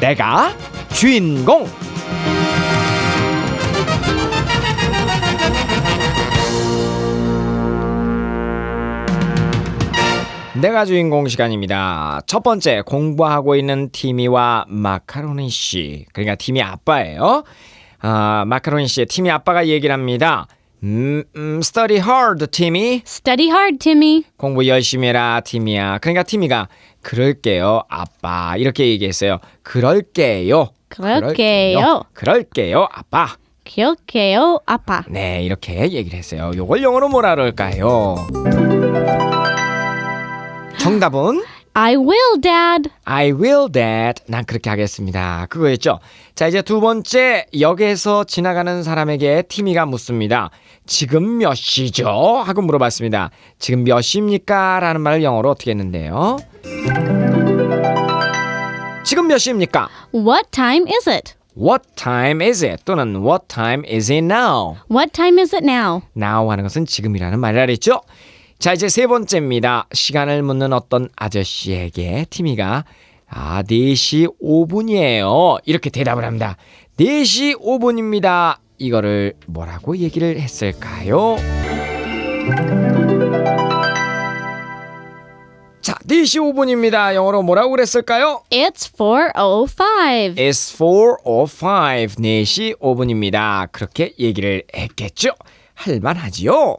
내가 주인공. 내가 주인공 시간입니다. 첫 번째 공부하고 있는 티미와 마카로니 씨. 그러니까 티미 아빠예요. 아, 마카로니 씨의 티미 아빠가 얘기를 합니다. 음, 음, study hard, 티미. Study hard, Timmy. 공부 열심히 해라, 티미야. 그러니까 티미가 그럴게요, 아빠. 이렇게 얘기했어요. 그럴게요. 그럴게요. 그럴게요, 아빠. 기억해요, 아빠. 네, 이렇게 얘기를 했어요. 요걸 영어로 뭐라 그럴까요? 정답은 I will, Dad. I will that. 난 그렇게 하겠습니다. 그거였죠. 자, 이제 두 번째 역에서 지나가는 사람에게 티미가 묻습니다. 지금 몇 시죠? 하고 물어봤습니다. 지금 몇 시입니까? 라는 말을 영어로 어떻게 했는데요? 지금 몇 시입니까? What time is it? What time is it? 또는 What time is it now? What time is it now? now 하는 것은 지금이라는 말이라 그랬죠. 자 이제 세 번째입니다. 시간을 묻는 어떤 아저씨에게 티미가 아 4시 5분이에요. 이렇게 대답을 합니다. 4시 5분입니다. 이거를 뭐라고 얘기를 했을까요? 자 4시 5분입니다. 영어로 뭐라고 그랬을까요? It's 4.05. It's 4:05 4시 5분입니다. 그렇게 얘기를 했겠죠. 할만하지요.